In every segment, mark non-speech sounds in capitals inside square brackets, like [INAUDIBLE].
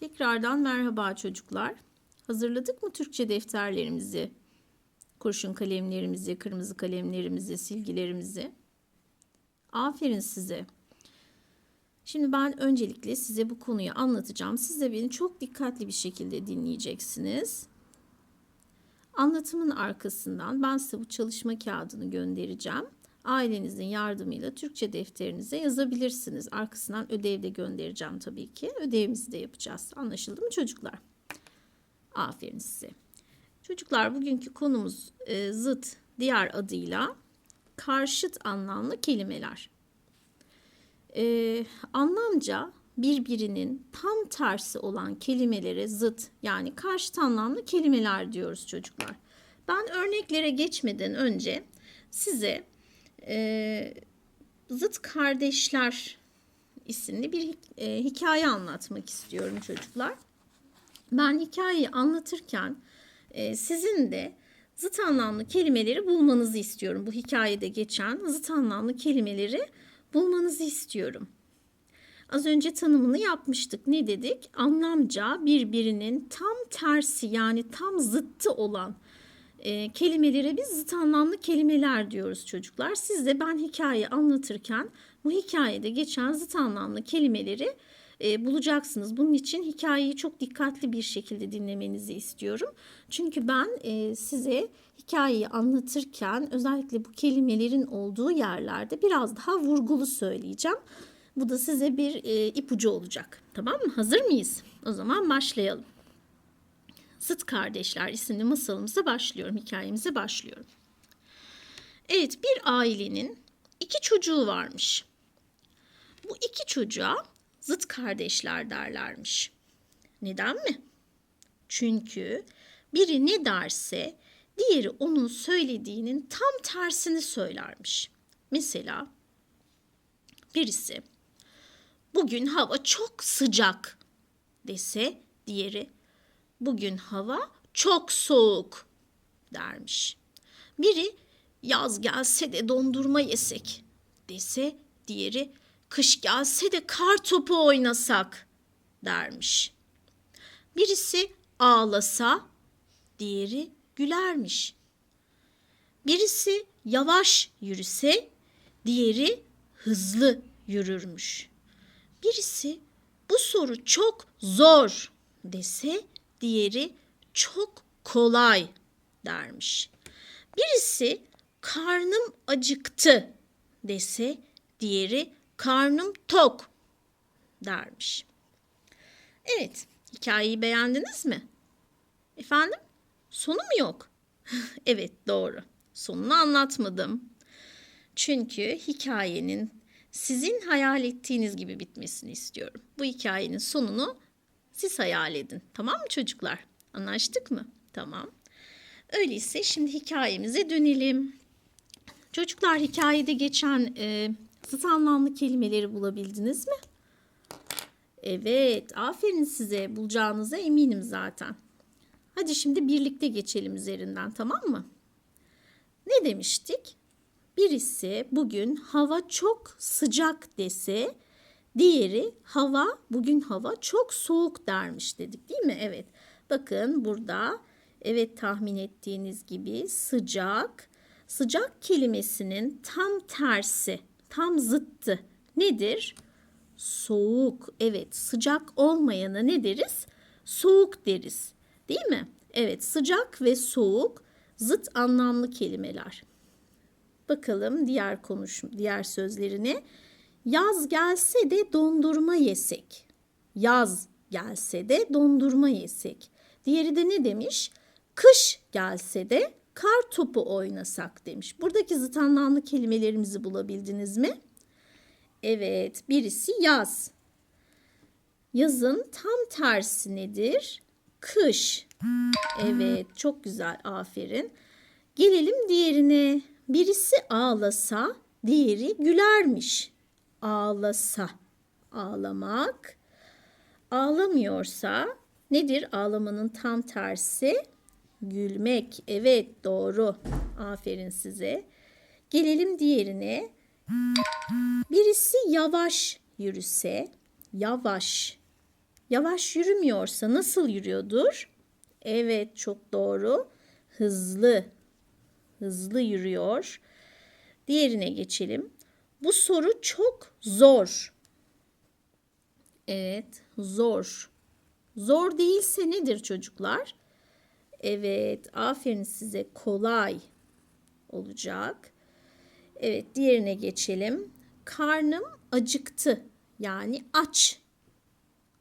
Tekrardan merhaba çocuklar. Hazırladık mı Türkçe defterlerimizi? Kurşun kalemlerimizi, kırmızı kalemlerimizi, silgilerimizi. Aferin size. Şimdi ben öncelikle size bu konuyu anlatacağım. Siz de beni çok dikkatli bir şekilde dinleyeceksiniz. Anlatımın arkasından ben size bu çalışma kağıdını göndereceğim. Ailenizin yardımıyla Türkçe defterinize yazabilirsiniz. Arkasından ödev de göndereceğim tabii ki. Ödevimizi de yapacağız. Anlaşıldı mı çocuklar? Aferin size. Çocuklar bugünkü konumuz e, zıt diğer adıyla karşıt anlamlı kelimeler. E, anlamca birbirinin tam tersi olan kelimelere zıt yani karşıt anlamlı kelimeler diyoruz çocuklar. Ben örneklere geçmeden önce size e, Zıt Kardeşler isimli bir e, hikaye anlatmak istiyorum çocuklar. Ben hikayeyi anlatırken e, sizin de zıt anlamlı kelimeleri bulmanızı istiyorum. Bu hikayede geçen zıt anlamlı kelimeleri bulmanızı istiyorum. Az önce tanımını yapmıştık. Ne dedik? Anlamca birbirinin tam tersi yani tam zıttı olan e, kelimelere biz zıt anlamlı kelimeler diyoruz çocuklar. Siz de ben hikaye anlatırken bu hikayede geçen zıt anlamlı kelimeleri e, bulacaksınız. Bunun için hikayeyi çok dikkatli bir şekilde dinlemenizi istiyorum. Çünkü ben e, size hikayeyi anlatırken özellikle bu kelimelerin olduğu yerlerde biraz daha vurgulu söyleyeceğim. Bu da size bir e, ipucu olacak. Tamam mı? Hazır mıyız? O zaman başlayalım. Zıt Kardeşler isimli masalımıza başlıyorum, hikayemize başlıyorum. Evet, bir ailenin iki çocuğu varmış. Bu iki çocuğa zıt kardeşler derlermiş. Neden mi? Çünkü biri ne derse diğeri onun söylediğinin tam tersini söylermiş. Mesela birisi bugün hava çok sıcak dese diğeri bugün hava çok soğuk dermiş. Biri yaz gelse de dondurma yesek dese diğeri kış gelse de kar topu oynasak dermiş. Birisi ağlasa diğeri gülermiş. Birisi yavaş yürüse diğeri hızlı yürürmüş. Birisi bu soru çok zor dese diğeri çok kolay dermiş. Birisi karnım acıktı dese diğeri karnım tok dermiş. Evet, hikayeyi beğendiniz mi? Efendim? Sonu mu yok? [LAUGHS] evet, doğru. Sonunu anlatmadım. Çünkü hikayenin sizin hayal ettiğiniz gibi bitmesini istiyorum. Bu hikayenin sonunu siz hayal edin. Tamam mı çocuklar? Anlaştık mı? Tamam. Öyleyse şimdi hikayemize dönelim. Çocuklar hikayede geçen e, zıt anlamlı kelimeleri bulabildiniz mi? Evet, aferin size. Bulacağınıza eminim zaten. Hadi şimdi birlikte geçelim üzerinden, tamam mı? Ne demiştik? Birisi bugün hava çok sıcak dese, diğeri hava bugün hava çok soğuk dermiş dedik değil mi? Evet. Bakın burada evet tahmin ettiğiniz gibi sıcak sıcak kelimesinin tam tersi, tam zıttı nedir? Soğuk. Evet, sıcak olmayana ne deriz? Soğuk deriz. Değil mi? Evet, sıcak ve soğuk zıt anlamlı kelimeler. Bakalım diğer konuşum, diğer sözlerine. Yaz gelse de dondurma yesek. Yaz gelse de dondurma yesek. Diğeri de ne demiş? Kış gelse de kar topu oynasak demiş. Buradaki zıt anlamlı kelimelerimizi bulabildiniz mi? Evet, birisi yaz. Yazın tam tersi nedir? Kış. Evet, çok güzel. Aferin. Gelelim diğerine. Birisi ağlasa, diğeri gülermiş. Ağlasa. Ağlamak. Ağlamıyorsa nedir ağlamanın tam tersi? Gülmek. Evet doğru. Aferin size. Gelelim diğerine. Birisi yavaş yürüse, yavaş Yavaş yürümüyorsa nasıl yürüyordur? Evet, çok doğru. Hızlı. Hızlı yürüyor. Diğerine geçelim. Bu soru çok zor. Evet, zor. Zor değilse nedir çocuklar? Evet, aferin size. Kolay olacak. Evet, diğerine geçelim. Karnım acıktı. Yani aç.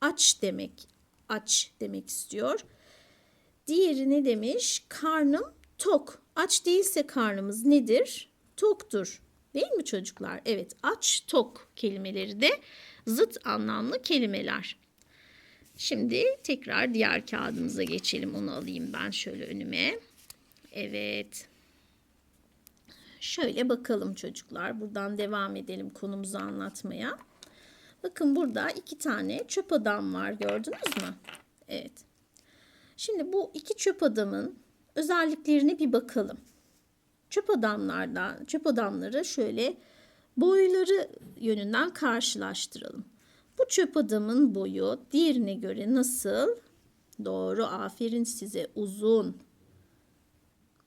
Aç demek. Aç demek istiyor. Diğeri ne demiş? Karnım tok. Aç değilse karnımız nedir? Toktur. Değil mi çocuklar? Evet, aç, tok kelimeleri de zıt anlamlı kelimeler. Şimdi tekrar diğer kağıdımıza geçelim. Onu alayım ben şöyle önüme. Evet. Şöyle bakalım çocuklar. Buradan devam edelim konumuzu anlatmaya. Bakın burada iki tane çöp adam var gördünüz mü? Evet. Şimdi bu iki çöp adamın özelliklerine bir bakalım. Çöp adamlardan, çöp adamları şöyle boyları yönünden karşılaştıralım. Bu çöp adamın boyu diğerine göre nasıl? Doğru, aferin size. Uzun.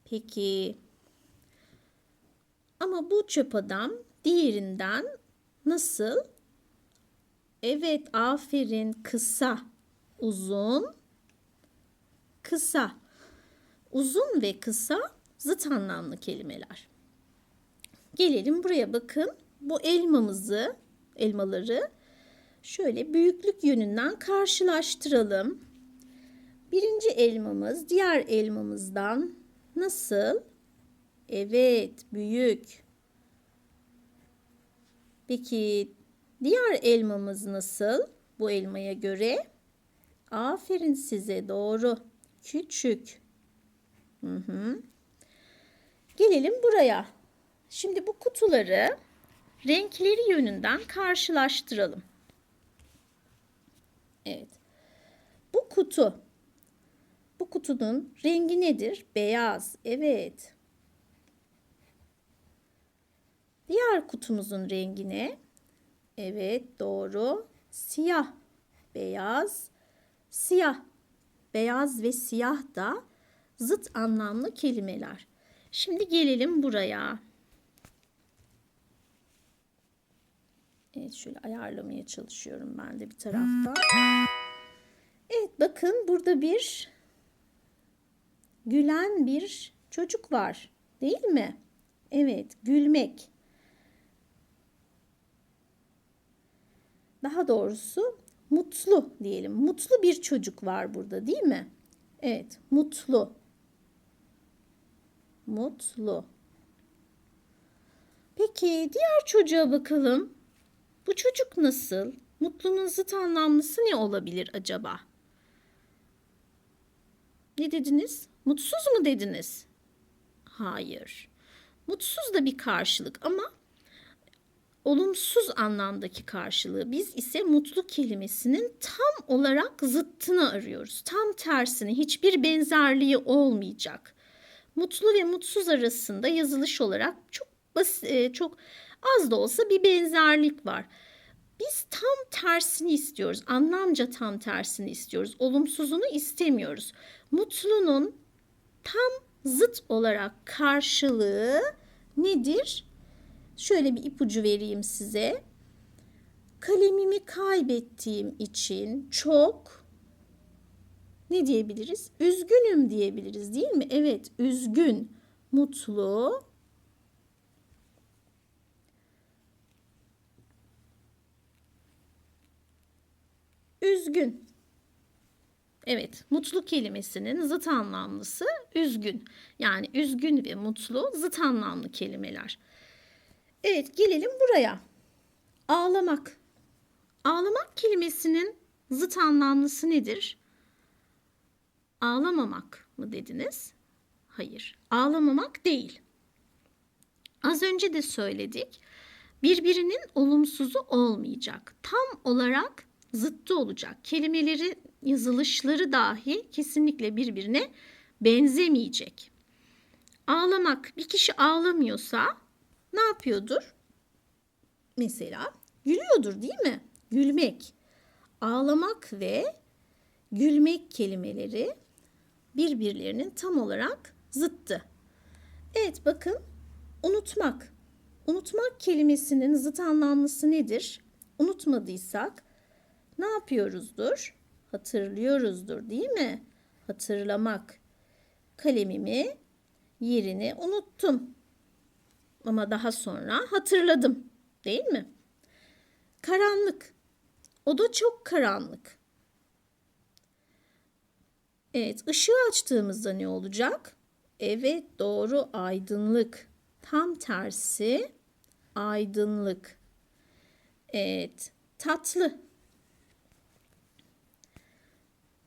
Peki. Ama bu çöp adam diğerinden nasıl? Evet, aferin. Kısa. Uzun. Kısa. Uzun ve kısa zıt anlamlı kelimeler. Gelelim buraya bakın. Bu elmamızı, elmaları şöyle büyüklük yönünden karşılaştıralım. Birinci elmamız diğer elmamızdan nasıl? Evet, büyük. Peki diğer elmamız nasıl bu elmaya göre? Aferin size doğru. Küçük. Hı hı. Gelelim buraya. Şimdi bu kutuları renkleri yönünden karşılaştıralım. Evet. Bu kutu. Bu kutunun rengi nedir? Beyaz. Evet. Diğer kutumuzun rengi ne? Evet, doğru. Siyah. Beyaz, siyah. Beyaz ve siyah da zıt anlamlı kelimeler. Şimdi gelelim buraya. Evet şöyle ayarlamaya çalışıyorum ben de bir taraftan. Evet bakın burada bir gülen bir çocuk var. Değil mi? Evet gülmek. Daha doğrusu mutlu diyelim. Mutlu bir çocuk var burada değil mi? Evet mutlu. Mutlu. Peki diğer çocuğa bakalım. Bu çocuk nasıl? Mutlunun zıt anlamlısı ne olabilir acaba? Ne dediniz? Mutsuz mu dediniz? Hayır. Mutsuz da bir karşılık ama olumsuz anlamdaki karşılığı. Biz ise mutlu kelimesinin tam olarak zıttını arıyoruz. Tam tersini, hiçbir benzerliği olmayacak. Mutlu ve mutsuz arasında yazılış olarak çok basit, çok az da olsa bir benzerlik var. Biz tam tersini istiyoruz. Anlamca tam tersini istiyoruz. Olumsuzunu istemiyoruz. Mutlunun tam zıt olarak karşılığı nedir? Şöyle bir ipucu vereyim size. Kalemimi kaybettiğim için çok ne diyebiliriz? Üzgünüm diyebiliriz değil mi? Evet, üzgün, mutlu, üzgün. Evet, mutlu kelimesinin zıt anlamlısı üzgün. Yani üzgün ve mutlu zıt anlamlı kelimeler. Evet, gelelim buraya. Ağlamak. Ağlamak kelimesinin zıt anlamlısı nedir? Ağlamamak mı dediniz? Hayır, ağlamamak değil. Az önce de söyledik. Birbirinin olumsuzu olmayacak. Tam olarak zıttı olacak. Kelimeleri yazılışları dahi kesinlikle birbirine benzemeyecek. Ağlamak bir kişi ağlamıyorsa ne yapıyordur? Mesela gülüyordur değil mi? Gülmek. ağlamak ve gülmek kelimeleri birbirlerinin tam olarak zıttı. Evet bakın unutmak. Unutmak kelimesinin zıt anlamlısı nedir? Unutmadıysak ne yapıyoruzdur? Hatırlıyoruzdur değil mi? Hatırlamak. Kalemimi yerini unuttum. Ama daha sonra hatırladım. Değil mi? Karanlık. O da çok karanlık. Evet, ışığı açtığımızda ne olacak? Evet, doğru aydınlık. Tam tersi aydınlık. Evet, tatlı.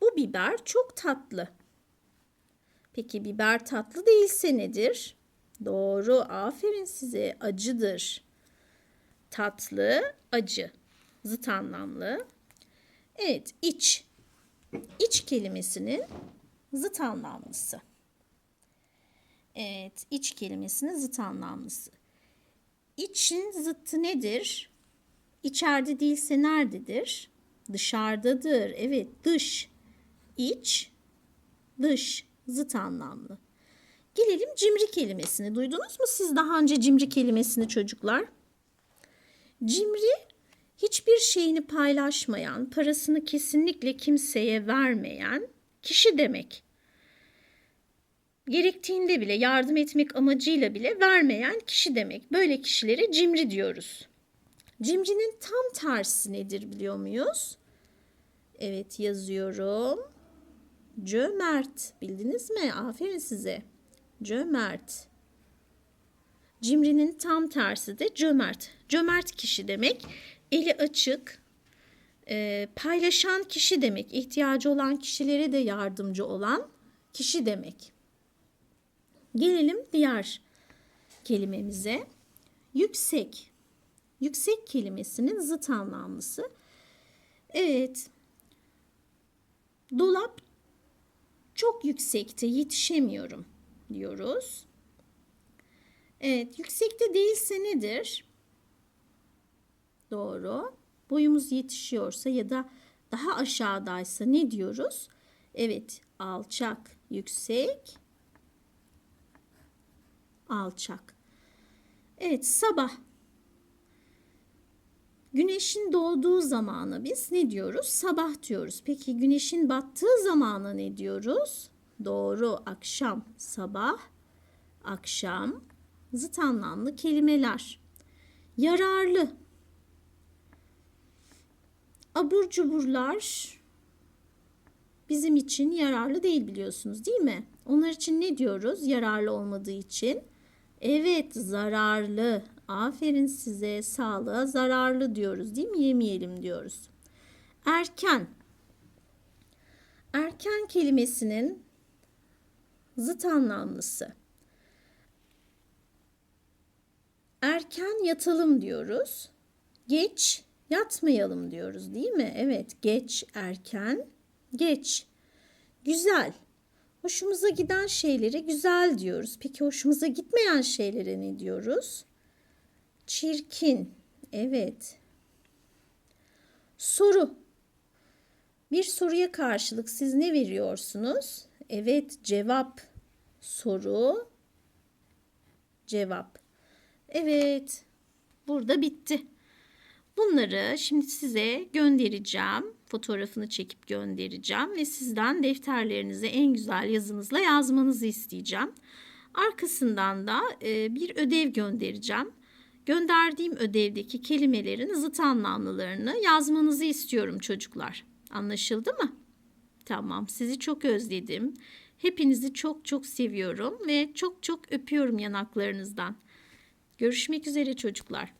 Bu biber çok tatlı. Peki biber tatlı değilse nedir? Doğru, aferin size. Acıdır. Tatlı, acı. Zıt anlamlı. Evet, iç. İç kelimesinin zıt anlamlısı. Evet, iç kelimesinin zıt anlamlısı. İçin zıttı nedir? İçeride değilse nerededir? Dışarıdadır. Evet, dış. İç, dış. Zıt anlamlı. Gelelim cimri kelimesini. Duydunuz mu siz daha önce cimri kelimesini çocuklar? Cimri hiçbir şeyini paylaşmayan, parasını kesinlikle kimseye vermeyen kişi demek. Gerektiğinde bile yardım etmek amacıyla bile vermeyen kişi demek. Böyle kişilere cimri diyoruz. Cimrinin tam tersi nedir biliyor muyuz? Evet yazıyorum. Cömert. Bildiniz mi? Aferin size. Cömert. Cimrinin tam tersi de cömert. Cömert kişi demek. Eli açık, e, paylaşan kişi demek. İhtiyacı olan kişilere de yardımcı olan kişi demek. Gelelim diğer kelimemize. Yüksek. Yüksek kelimesinin zıt anlamlısı. Evet. Dolap çok yüksekte yetişemiyorum diyoruz. Evet, yüksekte değilse nedir? Doğru. Boyumuz yetişiyorsa ya da daha aşağıdaysa ne diyoruz? Evet, alçak, yüksek, alçak. Evet, sabah. Güneşin doğduğu zamana biz ne diyoruz? Sabah diyoruz. Peki güneşin battığı zamana ne diyoruz? Doğru, akşam, sabah, akşam. Zıt anlamlı kelimeler. Yararlı. Abur cuburlar bizim için yararlı değil biliyorsunuz değil mi? Onlar için ne diyoruz yararlı olmadığı için? Evet zararlı. Aferin size sağlığa zararlı diyoruz değil mi? Yemeyelim diyoruz. Erken. Erken kelimesinin zıt anlamlısı. Erken yatalım diyoruz. Geç yatmayalım diyoruz değil mi? Evet geç erken geç. Güzel. Hoşumuza giden şeylere güzel diyoruz. Peki hoşumuza gitmeyen şeylere ne diyoruz? Çirkin. Evet. Soru. Bir soruya karşılık siz ne veriyorsunuz? Evet, cevap. Soru. Cevap. Evet. Burada bitti. Bunları şimdi size göndereceğim. Fotoğrafını çekip göndereceğim ve sizden defterlerinize en güzel yazınızla yazmanızı isteyeceğim. Arkasından da e, bir ödev göndereceğim. Gönderdiğim ödevdeki kelimelerin zıt anlamlılarını yazmanızı istiyorum çocuklar. Anlaşıldı mı? Tamam, sizi çok özledim. Hepinizi çok çok seviyorum ve çok çok öpüyorum yanaklarınızdan. Görüşmek üzere çocuklar.